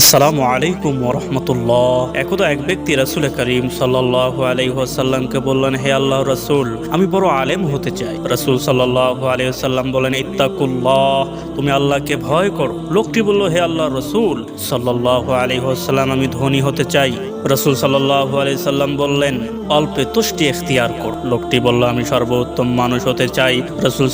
আসসালামু আলাইকুম ওরহমতুল্লাহ। একদা এক ব্যক্তি রাসুল করিম সাল্লাহ আলাইসাল্লামকে বললেন, হে আল্লাহ রসুল, আমি বড় আলেম হতে চাই। রসুল সাল্লাহ আলাইসাল্লাম বলেন, ইত্তাকুল্লাহ, তুমি আল্লাহকে ভয় করো। লোকটি বলল, হে আল্লাহ রসুল সাল্লাহ আলাইসাল্লাম আমি ধনী হতে চাই। রসুল সাল্লাহ আলাইসাল্লাম বললেন, অল্পে তুষ্টি এখতিয়ার কর। লোকটি বলল, আমি সর্বোত্তম মানুষ হতে চাই। রসুল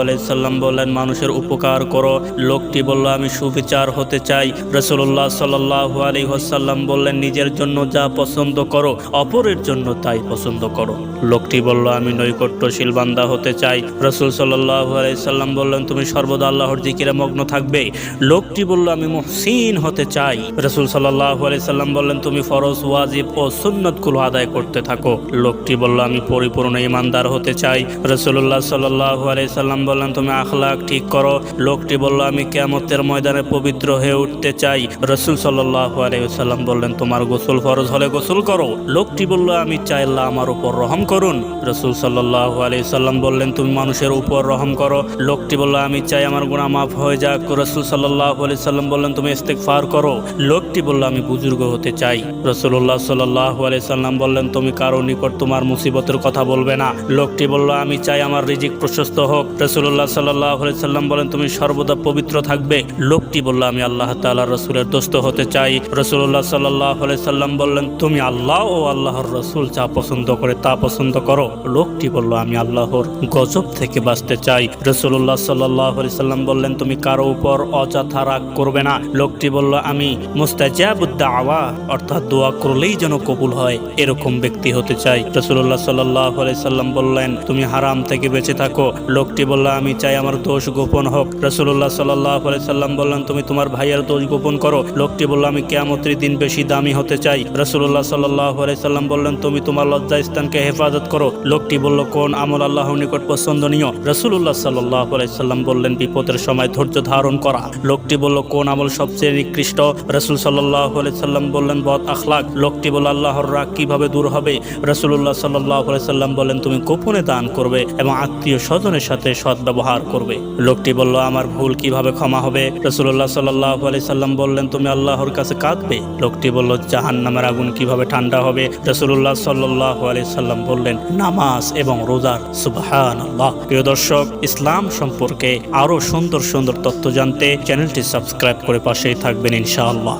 আলাইসাল্লাম বললেন, মানুষের উপকার করো। লোকটি বলল, আমি সুবিচার হতে চাই। রসুল্লাহ সাল্লাহ আলী হাসাল্লাম বললেন, নিজের জন্য যা পছন্দ করো, অপরের জন্য তাই পছন্দ করো। লোকটি বলল, আমি নৈকট্যশীল বান্দা হতে চাই। রসুল সাল্লাহ আলাইসাল্লাম বললেন, তুমি সর্বদা আল্লাহর জিকিরে মগ্ন থাকবে। লোকটি বলল, আমি মুহসিন হতে চাই। রসুল সাল্লাহ আলাইসাল্লাম বললেন, তুমি ফরজ, ওয়াজিব ও সুন্নতগুলো আদায় করতে থাকো। লোকটি বলল, আমি পরিপূর্ণ ইমানদার হতে চাই। রসুল্লাহ সাল্লাহ আলাইসাল্লাম বললেন, তুমি আখলাক ঠিক করো। লোকটি বলল, আমি কেমতের ময়দানে পবিত্র হয়ে উঠতে চাই। রসুল সাল্লাহ আলাইসাল্লাম বললেন, তোমার গোসল ফরজ হলে গোসল করো। লোকটি বলল, আমি চাই আল্লাহ আমার উপর রহম করুন। রসুল সাল্লাহ আলাইসাল্লাম বললেন, তুমি মানুষের উপর রহম করো। লোকটি বলল, আমি চাই আমার গুণা মাফ হয়ে যাক। রসুল সাল্লাহ আলাইসাল্লাম বললেন, তুমি ইস্তেকফার করো। লোকটি বলল, আমি বুজুর্গ হতে চাই। রসুল্লাহ সাল্লাহ আলাইসাল্লাম বললেন, তুমি কারও নিকট তোমার মুসিবতের কথা বলবে না। লোকটি বলল, আমি চাই আমার রিজিক প্রশস্ত হোক। রসুল্লাহ সাল্লাহ আলাইসাল্লাম বলেন, তুমি সর্বদা পবিত্র থাকবে। লোকটি বলল, আমি আল্লাহ তাআলা রসুলের দোস্ত হতে চাই। রসুল্লাহ সাল্লাহ সাল্লাম বললেন, তুমি আল্লাহ ও আল্লাহর রসুল যা পছন্দ করে তা পছন্দ করো। লোকটি বলল, আমি আল্লাহর গজব থেকে বাঁচতে চাই। রসুল্লাহ সাল্লাহ সাল্লাম বললেন, তুমি কারও উপর অযথা রাগ করবে না। লোকটি বলল, আমি মুস্তাজাবুদ্দা আওয়া অর্থাৎ দোয়া করলেই যেন কবুল হয়, এরকম ব্যক্তি হতে চাই। রসুল্লাহ সাল্লাহ সাল্লাম বললেন, তুমি হারাম থেকে বেঁচে থাকো। লোকটি বলল, আমি চাই আমার দোষ গোপন হোক। রসুল্লাহ সাল্লাহ সাল্লাম বললেন, তুমি তোমার ভাইয়ের দোষ গোপন করো। লোকটি বলল, আমি কেয়ামতের দিন বেশি দামি হতে চাই। রসুল্লাহ সাল্লাহ সাল্লাম বললেন, তুমি তোমার লজ্জা স্থানকে হেফাজত করো। লোকটি বলল, কোন আমল আল্লাহ নিকট পছন্দনীয়? রসুল্লাহ সাল্লাহ সাল্লাম বললেন, বিপদের সময় ধৈর্য ধারণ করা। লোকটি বলল, কোন আমল সবচেয়ে নিকৃষ্ট? রসুল সাল্লাহ সাল্লাম বললেন, বদ আখলাক, লোকটি বলল, আল্লাহর রাগ কীভাবে দূর হবে? রসুল্লাহ সাল্লাহ সাল্লাম বলেন তুমি গোপনে দান করবে এবং আত্মীয় স্বজনের সাথে সৎ ব্যবহার করবে। লোকটি বলল, আমার ভুল কীভাবে ক্ষমা হবে? রসুল্লাহ সাল্লাহ আলি সাল্লাম বললেন, তুমি আল্লাহর কাছে কাঁদবে? লোকটি বলল জাহান নামের আগুন কীভাবে ঠান্ডা হবে? রসুল্লাহ সাল্লাহ আলি সাল্লাম বললেন, নামাজ এবং রোজার। সুবহান আল্লাহ প্রিয় দর্শক, ইসলাম সম্পর্কে আরও সুন্দর সুন্দর তথ্য জানতে চ্যানেলটি সাবস্ক্রাইব করে পাশেই থাকবেন ইনশাআল্লাহ।